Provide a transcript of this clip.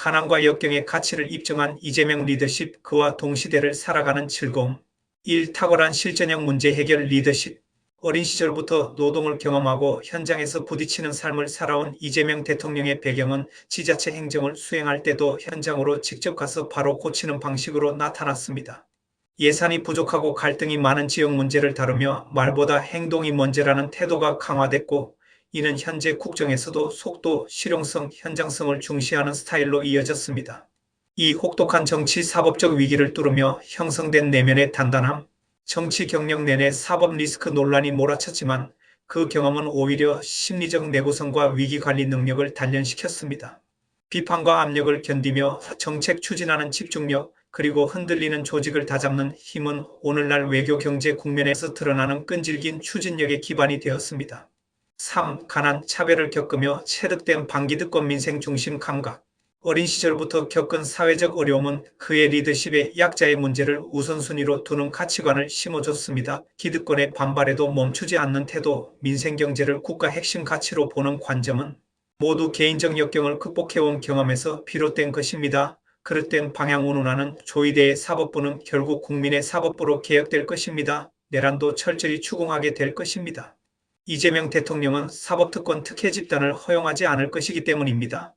가난과 역경의 가치를 입증한 이재명 리더십, 그와 동시대를 살아가는 즐거움. 1. 탁월한 실전형 문제 해결 리더십. 어린 시절부터 노동을 경험하고 현장에서 부딪히는 삶을 살아온 이재명 대통령의 배경은 지자체 행정을 수행할 때도 현장으로 직접 가서 바로 고치는 방식으로 나타났습니다. 예산이 부족하고 갈등이 많은 지역 문제를 다루며 말보다 행동이 먼저라는 태도가 강화됐고 이는 현재 국정에서도 속도, 실용성, 현장성을 중시하는 스타일로 이어졌습니다. 이 혹독한 정치 사법적 위기를 뚫으며 형성된 내면의 단단함, 정치 경력 내내 사법 리스크 논란이 몰아쳤지만 그 경험은 오히려 심리적 내구성과 위기 관리 능력을 단련시켰습니다. 비판과 압력을 견디며 정책 추진하는 집중력, 그리고 흔들리는 조직을 다잡는 힘은 오늘날 외교 경제 국면에서 드러나는 끈질긴 추진력의 기반이 되었습니다. 3. 가난, 차별을 겪으며 체득된 반기득권 민생 중심 감각. 어린 시절부터 겪은 사회적 어려움은 그의 리더십에 약자의 문제를 우선순위로 두는 가치관을 심어줬습니다. 기득권의 반발에도 멈추지 않는 태도, 민생 경제를 국가 핵심 가치로 보는 관점은 모두 개인적 역경을 극복해온 경험에서 비롯된 것입니다. 그릇된 방향 운운하는 조이대의 사법부는 결국 국민의 사법부로 개혁될 것입니다. 내란도 철저히 추궁하게 될 것입니다. 이재명 대통령은 사법특권 특혜 집단을 허용하지 않을 것이기 때문입니다.